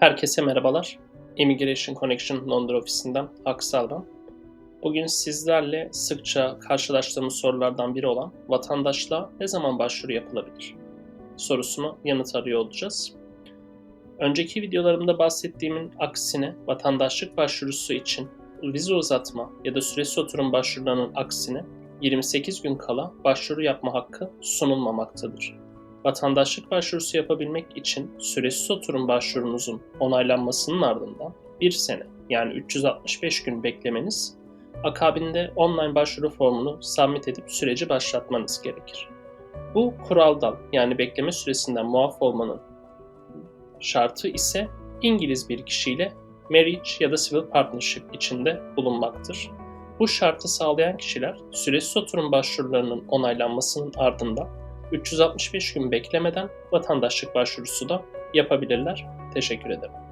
Herkese merhabalar. Immigration Connection Londra ofisinden Aksal. Bugün sizlerle sıkça karşılaştığımız sorulardan biri olan vatandaşlığa ne zaman başvuru yapılabilir sorusunu yanıt arıyor olacağız. Önceki videolarımda bahsettiğimin aksine vatandaşlık başvurusu için vize uzatma ya da süresiz oturum başvurularının aksine 28 gün kala başvuru yapma hakkı sunulmamaktadır. Vatandaşlık başvurusu yapabilmek için süresiz oturum başvurunuzun onaylanmasının ardından bir sene yani 365 gün beklemeniz, akabinde online başvuru formunu submit edip süreci başlatmanız gerekir. Bu kuraldan yani bekleme süresinden muaf olmanın şartı ise İngiliz bir kişiyle marriage ya da civil partnership içinde bulunmaktır. Bu şartı sağlayan kişiler süresiz oturum başvurularının onaylanmasının ardından 365 gün beklemeden vatandaşlık başvurusu da yapabilirler. Teşekkür ederim.